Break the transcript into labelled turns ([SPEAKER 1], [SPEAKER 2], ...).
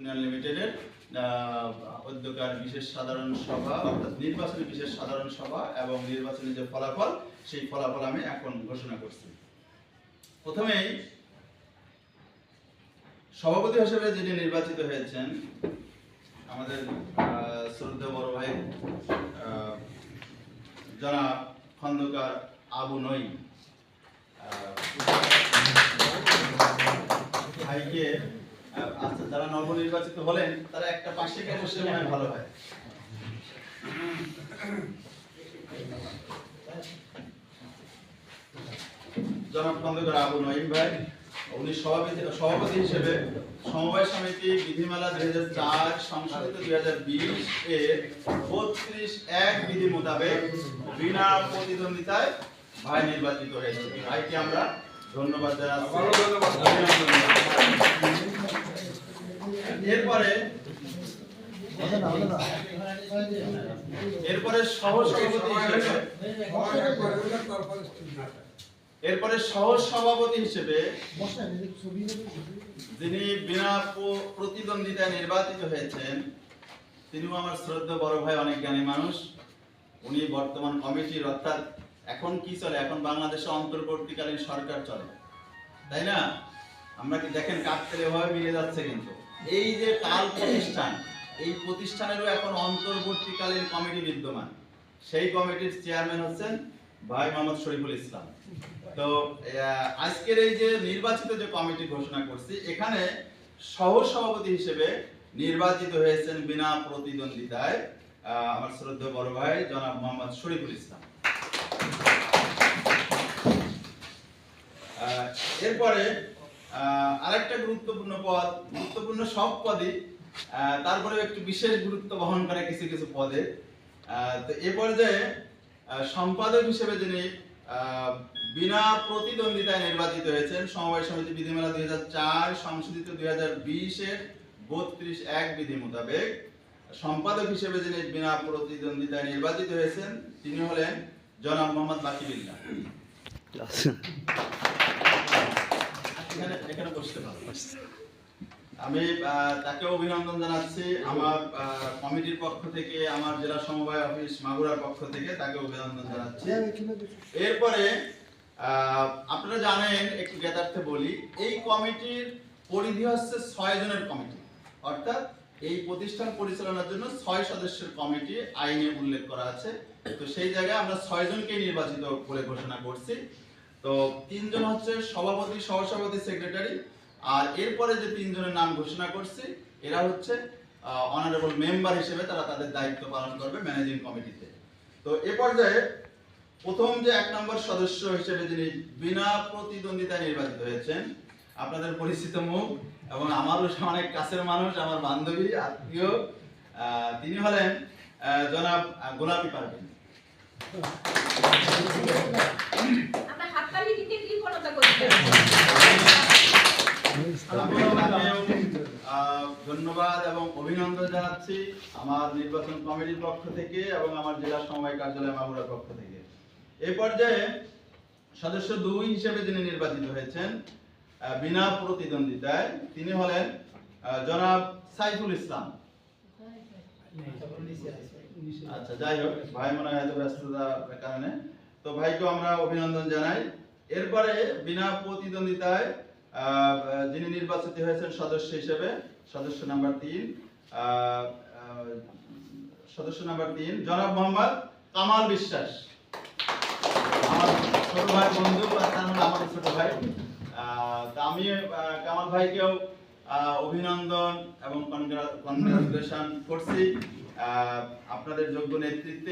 [SPEAKER 1] লিমিটেডের আহ, বিশেষ সাধারণ সভা অর্থাৎ নির্বাচনী বিশেষ সাধারণ সভা এবং নির্বাচনী যে ফলাফল সেই ফলাফল আমি এখন ঘোষণা করছি। প্রথমেই সভাপতি হিসেবে যিনি নির্বাচিত হয়েছেন আমাদের আহ, শ্রদ্ধেয় বড় ভাই জনাব খন্দকার আবু নই ভাইকে আচ্ছা যারা নবনির্বাচিত হলেন, তারা একটা পাশে গিয়ে বসলে মনে ভালো হয়। জনাব আবু নঈম ভাই, উনি সভাপতি সভাপতি হিসেবে সমবায় সমিতি বিধিমালা দুই হাজার চার সংশোধিত দুই হাজার বিশ বত্রিশ এক বিধি মোতাবেক বিনা প্রতিদ্বন্দ্বিতায় ভাই নির্বাচিত হয়েছে। ভাইকে আমরা ধন্যবাদ জানাচ্ছি। এরপরে এরপরে এরপরে সহ সভাপতি হিসেবে যিনি বিনা প্রতিদ্বন্দ্বিতায় নির্বাচিত হয়েছেন, তিনিও আমার শ্রদ্ধা বড় ভাই, অনেক জ্ঞানী মানুষ। উনি বর্তমান কমিটির অর্থাৎ এখন কি চলে? এখন বাংলাদেশে অন্তর্বর্তীকালীন সরকার চলে। তাই না? আমরা কি দেখেন কাকতেলে এভাবে মিলে যাচ্ছে কিন্তু। এই যে কাল প্রতিষ্ঠান এই প্রতিষ্ঠানেরও এখন অন্তর্বর্তীকালীন কমিটি বিদ্যমান। সেই কমিটির চেয়ারম্যান হচ্ছেন ভাই মোহাম্মদ শরীফুল ইসলাম। তো আজকের এই যে নির্বাচিত যে কমিটি ঘোষণা করছি, এখানে সহ সভাপতি হিসেবে নির্বাচিত হয়েছেন বিনা প্রতিদ্বন্দ্বিতায় আমার শ্রদ্ধেয় বড় ভাই জনাব মোহাম্মদ শরীফুল ইসলাম। এরপরে আরেকটা গুরুত্বপূর্ণ পদ, গুরুত্বপূর্ণ সব পদই তারপরে একটু বিশেষ গুরুত্ব বহন করে কিছু কিছু পদে। তো এ পর্যায়ে সম্পাদক হিসেবে যিনি বিনা প্রতিদ্বন্দ্বিতায় নির্বাচিত হয়েছেন সমবায় সমিতি বিধিমালা দুই হাজার চার সংশোধিত দুই হাজার বিশের বত্রিশ এক বিধি মোতাবেক সম্পাদক হিসেবে যিনি বিনা প্রতিদ্বন্দ্বিতায় নির্বাচিত হয়েছেন তিনি হলেন জনাব মোহাম্মদ বাকিবিল্লাহ এখানে এখানে বসতে পারো। আমি তাকে অভিনন্দন জানাচ্ছি। আমার কমিটির পক্ষ থেকে আমার জেলা সমবায় অফিস মাগুরার পক্ষ থেকে তাকে অভিনন্দন জানাচ্ছি। এরপরে আহ, আপনারা জানেন একটু জ্ঞাতার্থে বলি এই কমিটির পরিধি হচ্ছে ছয় জনের কমিটি। অর্থাৎ এই প্রতিষ্ঠান পরিচালনার জন্য ছয় সদস্যের কমিটি আইনে উল্লেখ করা আছে। তো সেই জায়গায় আমরা ছয় জনকে নির্বাচিত করে ঘোষণা করছি। তো তিনজন হচ্ছে সভাপতি সহসভাপতি সেক্রেটারি। আর এরপরে যে তিনজনের নাম ঘোষণা করছি, এরা হচ্ছে অনারেবল মেম্বার হিসেবে তারা তাদের দায়িত্ব পালন করবে ম্যানেজিং কমিটিতে তো এ পর্যায়ে প্রথম যে এক নম্বর সদস্য হিসেবে যিনি বিনা প্রতিদ্বন্দ্বিতায় নির্বাচিত হয়েছেন, আপনাদের পরিচিত মুখ এবং আমারও অনেক কাছের মানুষ, আমার বান্ধবী, আত্মীয় তিনি হলেন জনাব গোলাপি পারভিন জানাচ্ছি আমার নির্বাচন কমিটির পক্ষ থেকে এবং আমার জেলা সমবায় কার্যালয় পক্ষ থেকে। এই পর্যায়ে সদস্য দুই হিসেবে যিনি নির্বাচিত হয়েছেন বিনা প্রতিদ্বন্দ্বিতায়। তিনি হলেন জনাব সাইফুল ইসলাম। আচ্ছা যাই হোক, ভাই মনে হয় ব্যস্ততার কারণে। তো ভাইকে আমরা অভিনন্দন জানাই। এরপরে বিনা প্রতিদ্বন্দ্বিতায় যিনি নির্বাচিত হয়েছেন সদস্য হিসেবে, সদস্য নাম্বার তিন সদস্য নাম্বার তিন, জনাব মোহাম্মদ কামাল বিশ্বাস। আমার ছোট ভাই বন্ধু আমার ছোট ভাই। আমি কামাল ভাইকেও অভিনন্দন এবং কনগ্রাচুলেশন করছি। আপনাদের যোগ্য নেতৃত্বে